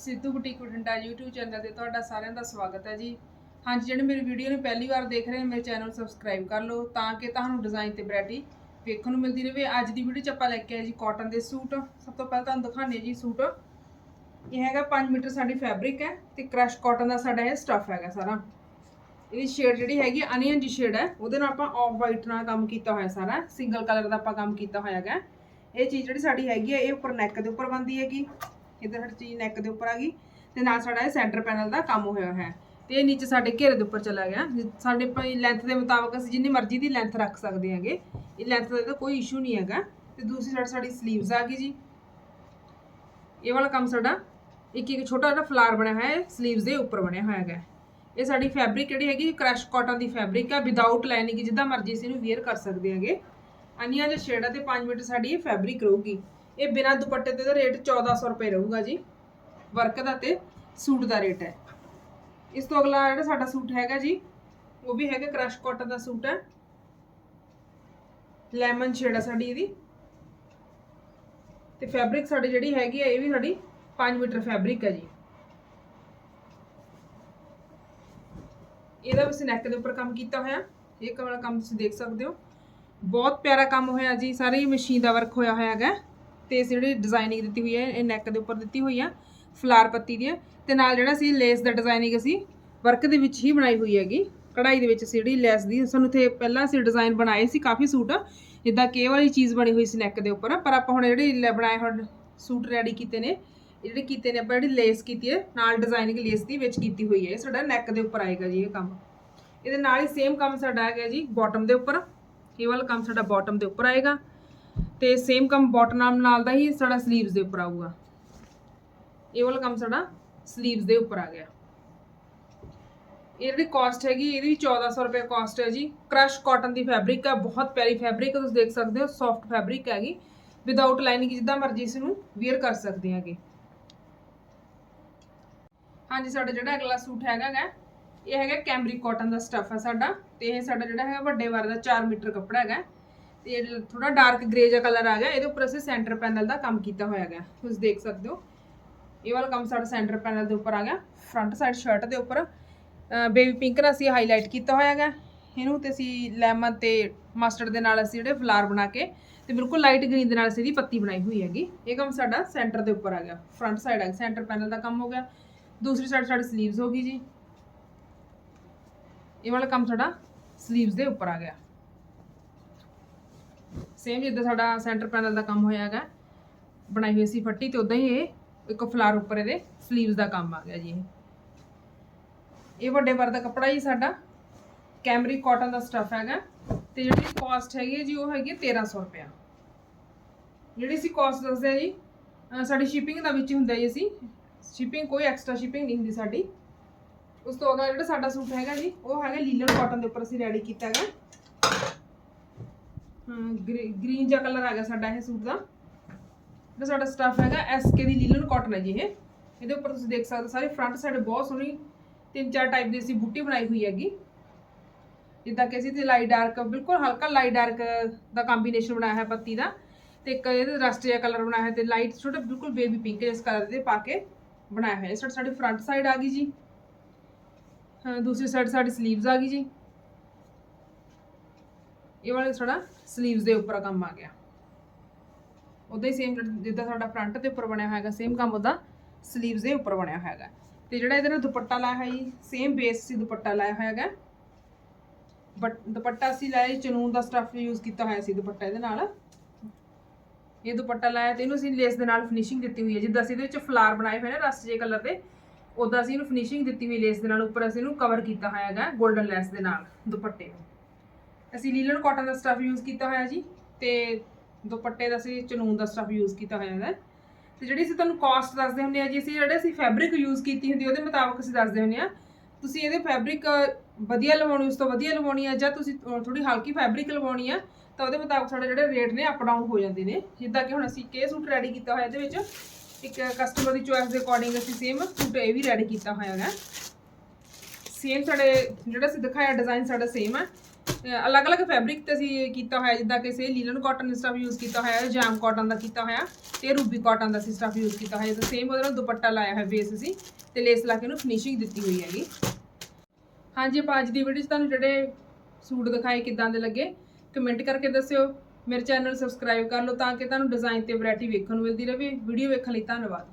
Sidhu boutique Bathinda YouTube channel ਤੇ ਤੁਹਾਡਾ ਸਾਰਿਆਂ ਦਾ ਸਵਾਗਤ ਹੈ ਜੀ। ਹਾਂਜੀ, ਜਿਹੜੇ ਮੇਰੀ ਵੀਡੀਓ ਨੂੰ ਪਹਿਲੀ ਵਾਰ ਦੇਖ ਰਹੇ ਨੇ, ਮੇਰੇ ਚੈਨਲ ਸਬਸਕ੍ਰਾਈਬ ਕਰ ਲਓ ਤਾਂ ਕਿ ਤੁਹਾਨੂੰ ਡਿਜ਼ਾਈਨ ਤੇ ਵੈਰਾਈਟੀ ਵੇਖਣ ਨੂੰ ਮਿਲਦੀ ਰਹੇ। ਅੱਜ ਦੀ ਵੀਡੀਓ ਚ ਆਪਾਂ ਲੈ ਕੇ ਆਏ ਜੀ ਕਾਟਨ ਦੇ ਸੂਟ। ਸਭ ਤੋਂ ਪਹਿਲਾਂ ਤੁਹਾਨੂੰ ਦਿਖਾਣੇ ਜੀ ਸੂਟ। ਇਹ ਹੈਗਾ 5 ਮੀਟਰ ਸਾਡੀ ਫੈਬਰਿਕ ਹੈ ਤੇ ਕ੍ਰਸ਼ ਕਾਟਨ ਦਾ ਸਾਡਾ ਇਹ ਸਟਫ ਹੈਗਾ ਸਾਰਾ। ਇਹਦੀ ਸ਼ੇਡ ਜਿਹੜੀ ਹੈਗੀ ਅਨੀਅਨ ਜੀ ਸ਼ੇਡ ਹੈ, ਉਹਦੇ ਨਾਲ ਆਪਾਂ ਆਫ ਵਾਈਟ ਨਾਲ ਕੰਮ ਕੀਤਾ ਹੋਇਆ ਸਾਰਾ। ਸਿੰਗਲ ਕਲਰ ਦਾ ਆਪਾਂ ਕੰਮ ਕੀਤਾ ਹੋਇਆ ਹੈਗਾ। ਇਹ ਚੀਜ਼ ਜਿਹੜੀ ਸਾਡੀ ਹੈਗੀ ਹੈ, ਇਹ ਉੱਪਰ ਨੈਕ ਦੇ ਉੱਪਰ ਬੰਦੀ ਹੈਗੀ। ਇਧਰ ਸਾਡੀ ਚੀਜ਼ ਨੈਕ ਦੇ ਉੱਪਰ ਆ ਗਈ ਤੇ ਨਾਲ ਸਾਡਾ ਇਹ ਸੈਂਟਰ ਪੈਨਲ ਦਾ ਕੰਮ ਹੋਇਆ ਹੈ। ਤੇ ਇਹ ਨੀਚੇ ਸਾਡੇ ਘੇਰੇ ਦੇ ਉੱਪਰ ਚਲਾ ਗਿਆ। ਜਿ- ਸਾਡੇ ਲੈਂਥ ਦੇ ਮੁਤਾਬਕ ਅਸੀਂ ਜਿੰਨੀ ਮਰਜ਼ੀ ਦੀ ਲੈਂਥ ਰੱਖ ਸਕਦੇ ਹਾਂਗੇ। ਇਹ ਲੈਂਥ ਦਾ ਤਾਂ ਕੋਈ ਇਸ਼ੂ ਨਹੀਂ ਹੈਗਾ। ਤੇ ਦੂਸਰੀ ਸਾਈਡ ਸਾਡੀ 슬ੀਵਸ ਆ ਗਈ ਜੀ। ਇਹ ਵਾਲਾ ਕੰਮ ਸਾਡਾ ਇੱਕ ਇੱਕ ਛੋਟਾ ਜਿਹਾ ਫਲਾਰ ਬਣਿਆ ਹੋਇਆ ਹੈ। 슬ੀਵਸ ਦੇ ਉੱਪਰ ਬਣਿਆ ਹੋਇਆ ਹੈਗਾ। ਇਹ ਸਾਡੀ ਫੈਬਰਿਕ ਜਿਹੜੀ ਹੈਗੀ ਕ੍ਰਸ਼ ਕਾਟਨ ਦੀ ਫੈਬਰਿਕ ਹੈ ਵਿਦਆਊਟ ਲਾਈਨਿੰਗ ਜਿੱਦਾਂ ਮਰਜ਼ੀ ਅਸੀਂ ਇਹਨੂੰ ਵੇਅਰ ਕਰ ਸਕਦੇ ਹਾਂਗੇ। ਅਨੀਆਂ ਜੇ ਸ਼ੇਡ ਆ ਤੇ 5 ਮੀਟਰ ਸਾਡੀ ਇਹ ਫੈਬਰਿਕ ਰਹੂਗੀ। ਇਹ ਬਿਨਾ ਦੁਪੱਟੇ ਤੇ ਦਾ ਰੇਟ 1400 ਰੁਪਏ ਰਹੂਗਾ ਜੀ ਵਰਕ ਦਾ ਤੇ ਸੂਟ ਦਾ ਰੇਟ ਹੈ। ਇਸ ਤੋਂ ਅਗਲਾ ਜਿਹੜਾ ਸਾਡਾ ਸੂਟ ਹੈਗਾ ਜੀ, ਉਹ ਵੀ ਹੈਗਾ ਕ੍ਰਸ਼ ਕਾਟਨ ਦਾ ਸੂਟ ਹੈ। ਲੈਮਨ ਸ਼ੇਡ ਹੈ ਸਾਡੀ ਇਹਦੀ। ਤੇ ਫੈਬਰਿਕ ਸਾਡੀ ਜਿਹੜੀ ਹੈਗੀ ਹੈ ਇਹ ਵੀ ਸਾਡੀ 5 ਮੀਟਰ ਫੈਬਰਿਕ ਹੈ ਜੀ। ਇਹਦਾ ਵੀ ਨੈਕ ਦੇ ਉੱਪਰ ਕੰਮ ਕੀਤਾ ਹੋਇਆ। ਇਹ ਵਾਲਾ ਕੰਮ ਤੁਸੀਂ ਦੇਖ ਸਕਦੇ ਹੋ। ਬਹੁਤ ਪਿਆਰਾ ਕੰਮ ਹੋਇਆ ਜੀ, ਸਾਰੀ ਮਸ਼ੀਨ ਦਾ ਵਰਕ ਹੋਇਆ ਹੋਇਆ ਹੈਗਾ। ਤੇ ਇਸ ਜਿਹੜੀ ਡਿਜ਼ਾਈਨਿੰਗ ਦਿੱਤੀ ਹੋਈ ਹੈ, ਇਹ ਨੈਕ ਦੇ ਉੱਪਰ ਦਿੱਤੀ ਹੋਈ ਆ, ਫਲਾਰ ਪੱਤੀ ਦੀ। ਹੈ ਤੇ ਨਾਲ ਜਿਹੜਾ ਸੀ ਲੇਸ ਦਾ ਡਿਜ਼ਾਈਨਿੰਗ ਅਸੀਂ ਵਰਕ ਦੇ ਵਿੱਚ ਹੀ ਬਣਾਈ ਹੋਈ ਹੈਗੀ। ਕਢਾਈ ਦੇ ਵਿੱਚ ਸੀ ਜਿਹੜੀ ਲੈਸ ਦੀ, ਸਾਨੂੰ ਤੇ ਪਹਿਲਾਂ ਅਸੀਂ ਡਿਜ਼ਾਈਨ ਬਣਾਏ ਸੀ ਕਾਫੀ ਸੂਟ, ਜਿੱਦਾਂ ਕਿ ਵਾਲੀ ਚੀਜ਼ ਬਣੀ ਹੋਈ ਸੀ ਨੈਕ ਦੇ ਉੱਪਰ। ਪਰ ਆਪਾਂ ਹੁਣ ਜਿਹੜੀ ਲੈ- ਬਣਾਏ ਹੁਣ ਸੂਟ ਰੈਡੀ ਕੀਤੇ ਨੇ, ਇਹ ਜਿਹੜੇ ਕੀਤੇ ਨੇ, ਆਪਾਂ ਜਿਹੜੀ ਲੇਸ ਕੀਤੀ ਹੈ, ਨਾਲ ਡਿਜ਼ਾਈਨਿੰਗ ਲੇਸ ਦੀ ਵਿੱਚ ਕੀਤੀ ਹੋਈ ਹੈ। ਇਹ ਸਾਡਾ ਨੈਕ ਦੇ ਉੱਪਰ ਆਏਗਾ ਜੀ ਇਹ ਕੰਮ। ਇਹਦੇ ਨਾਲ ਹੀ ਸੇਮ ਕੰਮ ਸਾਡਾ ਹੈਗਾ ਜੀ ਬਾਟਮ ਦੇ ਉੱਪਰ। ਇਹ ਵਾਲਾ ਕੰਮ ਸਾਡਾ ਬਾਟਮ ਦੇ ਉੱਪਰ ਆਏਗਾ। ਤੇ ਸੇਮ ਕੰਮ ਬਾਟਮ ਨਾਲ ਦਾ ਹੀ ਸਾਡਾ 슬ੀਵਸ ਦੇ ਉੱਪਰ ਆਊਗਾ। ਇਹ ਵਾਲਾ ਕੰਮ ਸਾਡਾ 슬ੀਵਸ ਦੇ ਉੱਪਰ ਆ ਗਿਆ। ਇਹ ਜਿਹੜੀ ਕਾਸਟ ਹੈਗੀ, ਇਹਦੀ ਵੀ 1400 ਰੁਪਏ ਕਾਸਟ ਹੈ ਜੀ। ਕ੍ਰਸ਼ ਕਾਟਨ ਦੀ ਫੈਬਰਿਕ ਹੈ, ਬਹੁਤ ਪਿਆਰੀ ਫੈਬਰਿਕ ਤੁਸੀਂ ਦੇਖ ਸਕਦੇ ਹੋ ਸੌਫਟ ਫੈਬਰਿਕ ਹੈਗੀ। ਵਿਦਆਊਟ ਲਾਈਨਿੰਗ ਜਿੱਦਾਂ ਮਰਜ਼ੀ ਇਸ ਨੂੰ ਵੇਅਰ ਕਰ ਸਕਦੇ ਹੈਗੇ। ਹਾਂਜੀ, ਸਾਡਾ ਜਿਹੜਾ ਅਗਲਾ ਸੂਟ ਹੈਗਾ ਗਾ, ਇਹ ਹੈਗਾ ਕੈਮਰਿਕ ਕਾਟਨ ਦਾ ਸਟੱਫ ਹੈ ਸਾਡਾ। ਤੇ ਇਹ ਸਾਡਾ ਜਿਹੜਾ ਹੈਗਾ ਵੱਡੇ ਵਾਰ ਦਾ 4 ਮੀਟਰ ਕੱਪੜਾ ਹੈਗਾ। ਇਹ ਥੋੜਾ ਡਾਰਕ ਗ੍ਰੇ ਜਿਹਾ ਕਲਰ ਆ ਗਿਆ, ਇਹਦੇ ਉੱਪਰ ਅਸੀਂ ਸੈਂਟਰ ਪੈਨਲ ਦਾ ਕੰਮ ਕੀਤਾ ਹੋਇਆ ਹੈਗਾ। ਤੁਸੀਂ ਦੇਖ ਸਕਦੇ ਹੋ। ਇਹ ਵਾਲਾ ਕੰਮ ਸਾਡਾ ਸੈਂਟਰ ਪੈਨਲ ਦੇ ਉੱਪਰ ਆ ਗਿਆ। ਫਰੰਟ ਸਾਈਡ ਸ਼ਰਟ ਦੇ ਉੱਪਰ ਬੇਬੀ ਪਿੰਕ ਨਾਲ ਅਸੀਂ ਹਾਈਲਾਈਟ ਕੀਤਾ ਹੋਇਆ ਹੈਗਾ। ਇਹਨੂੰ ਤੇ ਅਸੀਂ ਲੈਮਨ ਤੇ ਮਸਟਰਡ ਦੇ ਨਾਲ ਅਸੀਂ ਜਿਹੜੇ ਫਲਾਰ ਬਣਾ ਕੇ ਤੇ ਬਿਲਕੁਲ ਲਾਈਟ ਗ੍ਰੀਨ ਦੇ ਨਾਲ ਅਸੀਂ ਇਹਦੀ ਪੱਤੀ ਬਣਾਈ ਹੋਈ ਹੈਗੀ। ਇਹ ਕੰਮ ਸਾਡਾ ਸੈਂਟਰ ਦੇ ਉੱਪਰ ਆ ਗਿਆ। ਫਰੰਟ ਸਾਈਡ ਆ ਸੈਂਟਰ ਪੈਨਲ ਦਾ ਕੰਮ ਹੋ ਗਿਆ। ਦੂਸਰੀ ਸਾਈਡ ਸਾਡੀ 슬ੀਵਸ ਹੋ ਗਈ ਜੀ। ਇਹ ਵਾਲਾ ਕੰਮ ਸਾਡਾ 슬ੀਵਸ ਦੇ ਉੱਪਰ ਆ ਗਿਆ। ਸੇਮ ਜਿੱਦਾਂ ਸਾਡਾ ਸੈਂਟਰ ਪੈਨਲ ਦਾ ਕੰਮ ਹੋਇਆ ਹੈਗਾ। ਬਣਾਈ ਹੋਈ ਸੀ ਫੱਟੀ ਤੇ ਉਦਾਂ ਹੀ ਇਹ ਇੱਕ ਫਲਾਰ ਉੱਪਰ ਇਹਦੇ 슬ੀਵਸ ਦਾ ਕੰਮ ਆ ਗਿਆ ਜੀ ਇਹ। ਵੱਡੇ ਵਰ ਦਾ ਕੱਪੜਾ ਜੀ ਸਾਡਾ। ਕੈਮਰੀ ਕਾਟਨ ਦਾ ਸਟਫ ਹੈਗਾ। ਤੇ ਜਿਹੜੀ ਕਾਸਟ ਹੈਗੀ ਹੈ ਜੀ ਉਹ ਹੈਗੀ ਹੈ 1300 ਰੁਪਇਆ। ਜਿਹੜੀ ਸੀ ਕਾਸਟ ਦੱਸਦੇ ਆ ਜੀ ਸਾਡੀ ਸ਼ਿਪਿੰਗ ਦਾ ਵਿੱਚ ਹੀ ਹੁੰਦਾ ਜੀ ਅਸੀਂ। ਸ਼ਿਪਿੰਗ ਕੋਈ ਐਕਸਟਰਾ ਸ਼ਿਪਿੰਗ ਨਹੀਂ ਹੁੰਦੀ ਸਾਡੀ। ਉਸ ਤੋਂ ਅਗਲਾ ਜਿਹੜਾ ਸਾਡਾ ਸੂਟ ਹੈਗਾ ਜੀ, ਉਹ ਹੈਗਾ ਲੀਲਨ ਕਾਟਨ ਦੇ ਉੱਪਰ ਅਸੀਂ ਰੈਡੀ ਕੀਤਾ ਹੈਗਾ। ਗ੍ਰੀਨ ਜਿਹਾ ਕਲਰ ਆ ਗਿਆ ਸਾਡਾ ਇਹ ਸੂਟ ਦਾ। ਜਿਹੜਾ ਸਾਡਾ ਸਟਫ ਹੈਗਾ ਐਸਕੇ ਦੀ ਲੀਲਨ ਕਾਟਨ ਹੈ ਜੀ ਇਹ। ਇਹਦੇ ਉੱਪਰ ਤੁਸੀਂ ਦੇਖ ਸਕਦੇ ਹੋ ਸਾਰੇ ਫਰੰਟ ਸਾਈਡ ਬਹੁਤ ਸੋਹਣੀ, ਤਿੰਨ ਚਾਰ ਟਾਈਪ ਦੀ ਅਸੀਂ ਬੂਟੀ ਬਣਾਈ ਹੋਈ ਹੈਗੀ। ਜਿੱਦਾਂ ਕਿ ਅਸੀਂ ਤੇ ਲਾਈਟ ਡਾਰਕ ਬਿਲਕੁਲ ਹਲਕਾ ਲਾਈਟ ਡਾਰਕ ਦਾ ਕੰਬੀਨੇਸ਼ਨ ਬਣਾਇਆ ਹੈ ਪੱਤੀ ਦਾ। ਤੇ ਇੱਕ ਇਹਦੇ ਰਸਟ ਜਿਹਾ ਕਲਰ ਬਣਾਇਆ ਹੈ ਤੇ ਲਾਈਟ ਛੋਟਾ ਬਿਲਕੁਲ ਬੇਬੀ ਪਿੰਕ ਇਸ ਕਲਰ ਦੇ ਪਾ ਕੇ ਬਣਾਇਆ ਹੋਇਆ। ਹੈ ਸਾਡੀ ਸਾਡੀ ਫਰੰਟ ਸਾਈਡ ਆ ਗਈ ਜੀ। ਹਾਂ, ਦੂਸਰੀ ਸਾਈਡ ਸਾਡੀ 슬ੀਵਸ ਆ ਗਈ ਜੀ। ਇਹ ਵਾਲਾ ਸਾਡਾ ਸਲੀਵਸ ਦੇ ਉੱਪਰ ਕੰਮ ਆ ਗਿਆ। ਉਦਾਂ ਹੀ ਸੇਮ ਜਿੱਦਾਂ ਸਾਡਾ ਫਰੰਟ ਦੇ ਉੱਪਰ ਬਣਿਆ ਹੋਇਆਗਾ ਸੇਮ ਕੰਮ ਉਹਦਾ ਸਲੀਵਸ ਦੇ ਉੱਪਰ ਬਣਿਆ ਹੋਇਆਗਾ। ਤੇ ਜਿਹੜਾ ਇਹਦੇ ਨਾਲ ਦੁਪੱਟਾ ਲਾਇਆ ਹੋਇਆ ਜੀ ਸੇਮ ਬੇਸ ਸੀ ਦੁਪੱਟਾ ਲਾਇਆ ਹੋਇਆਗਾ। ਬਟ ਦੁਪੱਟਾ ਅਸੀਂ ਲਾਇਆ ਚਨੂਨ ਦਾ ਸਟੱਫ ਯੂਜ਼ ਕੀਤਾ ਹੋਇਆ ਸੀ ਦੁਪੱਟਾ ਇਹਦੇ ਨਾਲ। ਇਹ ਦੁਪੱਟਾ ਲਾਇਆ ਤੇ ਇਹਨੂੰ ਅਸੀਂ ਲੇਸ ਦੇ ਨਾਲ ਫਿਨਿਸ਼ਿੰਗ ਦਿੱਤੀ ਹੋਈ ਹੈ। ਜਿੱਦਾਂ ਅਸੀਂ ਇਹਦੇ ਵਿੱਚ ਫਲਾਰ ਬਣਾਏ ਹੋਏ ਨੇ ਰਸਟ ਜੇ ਕਲਰ ਦੇ ਉਦਾਂ ਅਸੀਂ ਇਹਨੂੰ ਫਿਨਿਸ਼ਿੰਗ ਦਿੱਤੀ ਹੋਈ ਲੇਸ ਦੇ ਨਾਲ, ਉੱਪਰ ਅਸੀਂ ਇਹਨੂੰ ਕਵਰ ਕੀਤਾ ਹੋਇਆ ਹੈਗਾ 골ਡਨ ਲੈਸ ਦੇ ਨਾਲ ਦੁਪੱਟੇ ਨੂੰ। ਅਸੀਂ ਲੀਲਨ ਕਾਟਨ ਦਾ ਸਟੱਫ ਯੂਜ਼ ਕੀਤਾ ਹੋਇਆ ਜੀ ਤੇ ਦੁਪੱਟੇ ਦਾ ਅਸੀਂ ਚਨੂਨ ਦਾ ਸਟੱਫ ਯੂਜ਼ ਕੀਤਾ ਹੋਇਆ ਹੈ। ਤੇ ਜਿਹੜੀ ਅਸੀਂ ਤੁਹਾਨੂੰ ਕਾਸਟ ਦੱਸਦੇ ਹੁੰਦੇ ਆ ਜੀ, ਅਸੀਂ ਜਿਹੜੇ ਅਸੀਂ ਫੈਬਰਿਕ ਯੂਜ਼ ਕੀਤੀ ਹੁੰਦੀ ਉਹਦੇ ਮੁਤਾਬਕ ਅਸੀਂ ਦੱਸਦੇ ਹੁੰਦੇ ਆ ਤੁਸੀਂ ਇਹਦੇ ਫੈਬਰਿਕ ਵਧੀਆ ਲਵਾਉਣੀ, ਉਸ ਤੋਂ ਵਧੀਆ ਲਵਾਉਣੀ ਆ, ਜਾਂ ਤੁਸੀਂ ਥੋੜੀ ਹਲਕੀ ਫੈਬਰਿਕ ਲਵਾਉਣੀ ਆ, ਤਾਂ ਉਹਦੇ ਮੁਤਾਬਕ ਸਾਡੇ ਜਿਹੜੇ ਰੇਟ ਨੇ ਅਪ ਡਾਊਨ ਹੋ ਜਾਂਦੇ ਨੇ। ਜਿੱਦਾਂ ਕਿ ਹੁਣ ਅਸੀਂ ਕੇ ਸੂਟ ਰੈਡੀ ਕੀਤਾ ਹੋਇਆ, ਇਹਦੇ ਵਿੱਚ ਇੱਕ ਕਸਟਮਰ ਦੀ ਚੋਇਸ ਦੇ ਅਕੋਰਡਿੰਗ ਅਸੀਂ ਸੇਮ ਸੂਟ ਇਹ ਵੀ ਰੈਡੀ ਕੀਤਾ ਹੋਇਆ ਹੈਗਾ ਸੇਮ ਸਾਡੇ, ਜਿਹੜਾ ਅਸੀਂ ਦਿਖਾਇਆ ਡਿਜ਼ਾਈਨ ਸਾਡਾ ਸੇਮ ਹੈ ਅਲੱਗ-ਅਲੱਗ ਫੈਬਰਿਕ ਤੇ ਅਸੀਂ ਕੀਤਾ ਹੋਇਆ, ਜਿੱਦਾਂ ਕਿ say linen cotton stuff use ਕੀਤਾ ਹੋਇਆ ਹੈ ਜਾਮ ਕਾਟਨ ਦਾ ਕੀਤਾ ਹੋਇਆ ਤੇ ਰੂਬੀ ਕਾਟਨ ਦਾ ਅਸੀਂ ਸਟਫ ਯੂਜ਼ ਕੀਤਾ ਹੋਇਆ। ਤੇ ਸੇਮ ਉਹਦੇ ਨਾਲ ਦੁਪੱਟਾ ਲਾਇਆ ਹੋਇਆ ਬੇਸ ਅਸੀਂ ਤੇ ਲੇਸ ਲਾ ਕੇ ਉਹਨੂੰ ਫਿਨਿਸ਼ਿੰਗ ਦਿੱਤੀ ਹੋਈ ਹੈਗੀ। ਹਾਂਜੀ, ਆਪਾਂ ਅੱਜ ਦੀ ਵੀਡੀਓ 'ਚ ਤੁਹਾਨੂੰ ਜਿਹੜੇ ਸੂਟ ਦਿਖਾਏ ਕਿਦਾਂ ਦੇ ਲੱਗੇ ਕਮੈਂਟ ਕਰਕੇ ਦੱਸਿਓ। ਮੇਰੇ ਚੈਨਲ ਸਬਸਕ੍ਰਾਈਬ ਕਰ ਲਓ ਤਾਂ ਕਿ ਤੁਹਾਨੂੰ ਡਿਜ਼ਾਈਨ ਤੇ ਵੈਰਾਈਟੀ ਵੇਖਣ ਨੂੰ ਮਿਲਦੀ ਰਹੇ। ਵੀਡੀਓ ਵੇਖਣ ਲਈ ਧੰਨਵਾਦ।